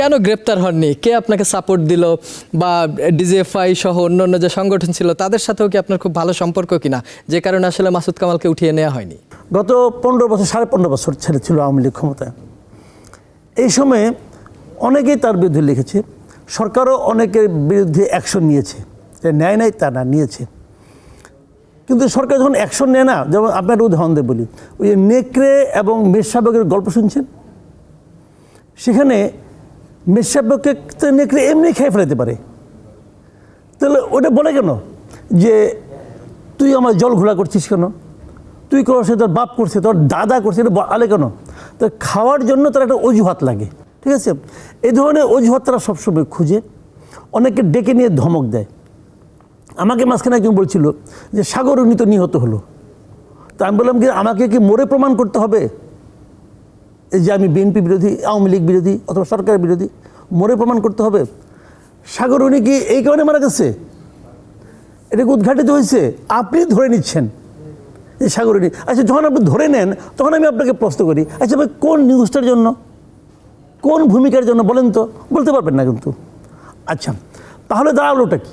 কেন গ্রেপ্তার হননি? কে আপনাকে সাপোর্ট দিল? বা ডিজিএফআই সহ অন্যান্য যে সংগঠন ছিল, তাদের সাথেও কি আপনার খুব ভালো সম্পর্ক কিনা? যে কারণে আসলে মাসুদ কামালকে উঠিয়ে নেওয়া হয়নি। গত পনেরো বছর, সাড়ে পনেরো বছর ছেড়ে ছিল আওয়ামী লীগ ক্ষমতায়। এই সময়ে অনেকেই তার বিরুদ্ধে লিখেছে, সরকারও অনেকের বিরুদ্ধে অ্যাকশন নিয়েছে। যে ন্যায় নাই, তা না, নিয়েছে। কিন্তু সরকার যখন অ্যাকশন নেয় না, যেমন আপনার উদাহরণ দিয়ে বলি, ওই নেকড়ে এবং মেষশাবকের গল্প শুনছেন? সেখানে মেষশাবককে তো নেকড়ে এমনি খেয়ে ফেলাতে পারে। তাহলে ওটা বলে কেন? যে তুই আমার জল ঘোলা করছিস কেন? তুই করছে তোর বাপ করছে, তোর দাদা করছে, এটা আলে কেন? তো খাওয়ার জন্য তার একটা অজুহাত লাগে, ঠিক আছে? এই ধরনের অজুহাত তারা সবসময় খুঁজে অনেকে ডেকে নিয়ে ধমক দেয়। আমাকে মাঝখানে একজন বলছিল যে, সাগর উনি তো নিহত হলো। তা আমি বললাম কি, আমাকে কি মরে প্রমাণ করতে হবে? যে আমি বিএনপি বিরোধী, আওয়ামী লীগ বিরোধী অথবা সরকারের বিরোধী, মরে প্রমাণ করতে হবে। সাগর উনি কি এই কারণে মারা গেছে? এটাকে উদ্ঘাটিত হয়েছে? আপনি ধরে নিচ্ছেন যে সাগরিনী আচ্ছা যখন আপনি ধরে নেন, তখন আমি আপনাকে প্রশ্ন করি আচ্ছা ভাই, কোন নিউজটার জন্য? কোন ভূমিকার জন্য? বলেন তো, বলতে পারবেন না কিন্তু। আচ্ছা তাহলে দাঁড়ালোটা কি?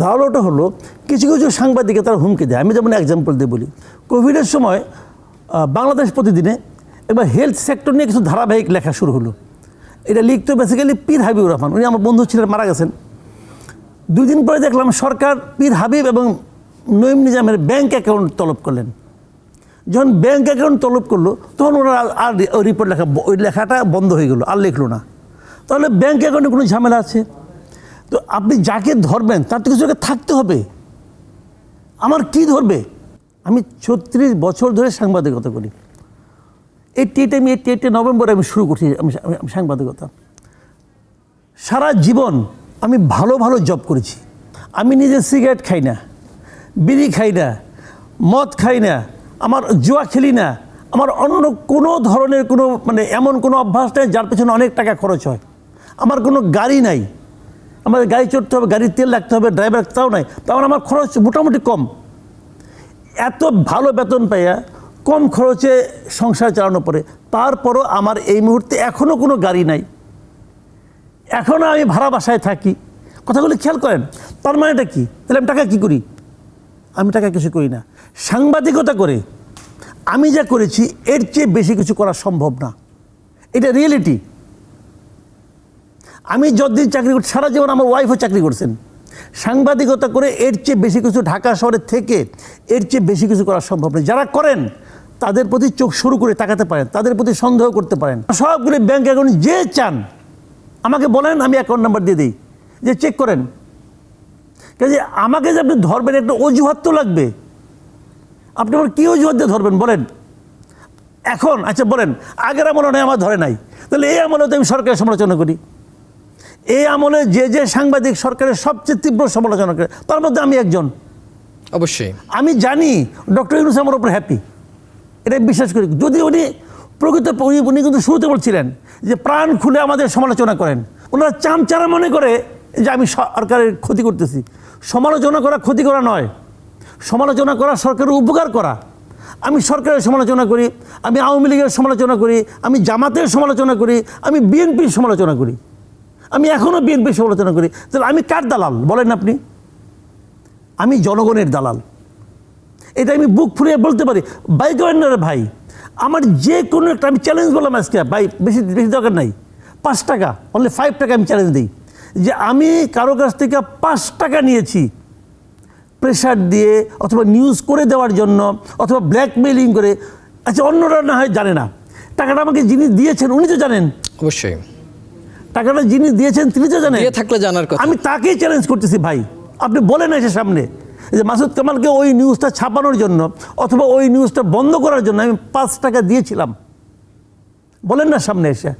দাঁড়ালোটা হলো, কিছু কিছু সাংবাদিকে তারা হুমকি দেয়। আমি যেমন এক্সাম্পল দিয়ে বলি। কোভিডের সময় বাংলাদেশ প্রতিদিনে এবার হেলথ সেক্টর নিয়ে কিছু ধারাবাহিক লেখা শুরু হলো। এটা লিখতো বেসিক্যালি পীর হাবিবুর রহমান, উনি আমার বন্ধু ছিলেন, মারা গেছেন। দুই দিন পরে দেখলাম সরকার পীর হাবিব এবং নঈম নিজামের ব্যাংক অ্যাকাউন্ট তলব করলেন। যখন ব্যাঙ্ক অ্যাকাউন্ট তলব করল, তখন ওরা আর- ওই রিপোর্ট লেখা, ওই লেখাটা বন্ধ হয়ে গেলো, আর লিখলো না। তাহলে ব্যাঙ্ক অ্যাকাউন্টে কোনো ঝামেলা আছে? তো আপনি যাকে ধরবেন, তার তো কিছু থাকতে হবে। আমার কি ধরবে? আমি ছত্রিশ বছর ধরে সাংবাদিকতা করি। এইটি এইটে আমি এইটি এইটে নভেম্বরে আমি শুরু করছি, আমি আমি- সাংবাদিকতা। সারা জীবন আমি ভালো ভালো জব করেছি। আমি নিজে সিগারেট খাই না, বিড়ি খাই না, মদ খাই না, আমার জুয়া খেলি না, আমার অন্য কোনো ধরনের কোনো মানে এমন কোনো অভ্যাস নেই যার পেছনে অনেক টাকা খরচ হয়। আমার কোনো গাড়ি নাই। আমার গাড়ি চড়তে হবে, গাড়ির তেল রাখতে হবে ড্রাইভার তাও নাই। তার আমার খরচ মোটামুটি কম। এত ভালো বেতন পাইয়া কম খরচে সংসার চালানো পড়ে তারপরও আমার এই মুহূর্তে এখনও কোনো গাড়ি নাই। এখনও আমি ভাড়া বাসায় থাকি। কথাগুলি খেয়াল করেন, তার মানেটা কি? তাহলে আমি টাকা কী করি? আমি টাকা কিছু করি না। সাংবাদিকতা করে আমি যা করেছি, এর চেয়ে বেশি কিছু করা সম্ভব না। এটা রিয়েলিটি আমি যতদিন চাকরি করছি সারা জীবন আমার ওয়াইফও চাকরি করছেন। সাংবাদিকতা করে এর চেয়ে বেশি কিছু ঢাকা শহরের থেকে এর চেয়ে বেশি কিছু করা সম্ভব নয় যারা করেন তাদের প্রতি চোখ শুরু করে তাকাতে পারেন তাদের প্রতি সন্দেহ করতে পারেন। সবগুলি ব্যাংক অ্যাকাউন্ট যে চান আমাকে বলেন আমি অ্যাকাউন্ট নাম্বার দিয়ে দিই। যে চেক করেন। কাজে আমাকে যে আপনি ধরবেন একটা অজুহাত তো লাগবে। আপনি আমার কী অজুহাত দিয়ে ধরবেন বলেন। এখন আচ্ছা বলেন আগের আমলে নয় আমার ধরে নাই। তাহলে এই আমলে তো আমি সরকারের সমালোচনা করি। এই আমলে যে যে সাংবাদিক সরকারের সবচেয়ে তীব্র সমালোচনা করে তার মধ্যে আমি একজন। অবশ্যই। আমি জানি ডক্টর ইউনুস আমার উপর হ্যাপি এটা বিশ্বাস করি। যদি উনি প্রকৃত উনি কিন্তু শুরুতে বলছিলেন যে, প্রাণ খুলে আমাদের সমালোচনা করেন। ওনারা চামচারা মনে করে যে, আমি সরকারের ক্ষতি করতেছি। সমালোচনা করা ক্ষতি করা নয়। সমালোচনা করা সরকারের উপকার করা। আমি সরকারের সমালোচনা করি, আমি আওয়ামী লীগের সমালোচনা করি, আমি জামাতের সমালোচনা করি, আমি বিএনপির সমালোচনা করি। আমি এখনও বিএনপির সমালোচনা করি। তাহলে আমি কার দালাল? বলেন আপনি। আমি জনগণের দালাল। এটা আমি বুক ফুলিয়ে বলতে পারি। বাই গভর্নর ভাই আমার যে কোনো একটা আমি চ্যালেঞ্জ বললাম আজকে ভাই বেশি বেশি দরকার নাই। পাঁচ টাকা অনলি ফাইভ টাকা আমি চ্যালেঞ্জ দিই। যে আমি কারও কাছ থেকে পাঁচ টাকা নিয়েছি প্রেশার দিয়ে অথবা নিউজ করে দেওয়ার জন্য অথবা ব্ল্যাকমেলিং করে আচ্ছা অন্যরা না হয় জানে না। টাকাটা আমাকে যিনি দিয়েছেন উনি তো জানেন। অবশ্যই। টাকাটা যিনি দিয়েছেন তিনি তো জানেন। থাকলে জানার কথা। আমি তাকেই চ্যালেঞ্জ করতেছি ভাই। আপনি বলেন এসে সামনে। যে মাসুদ কামালকে ওই নিউজটা ছাপানোর জন্য অথবা ওই নিউজটা বন্ধ করার জন্য আমি পাঁচ টাকা দিয়েছিলাম। বলেন না সামনে এসে।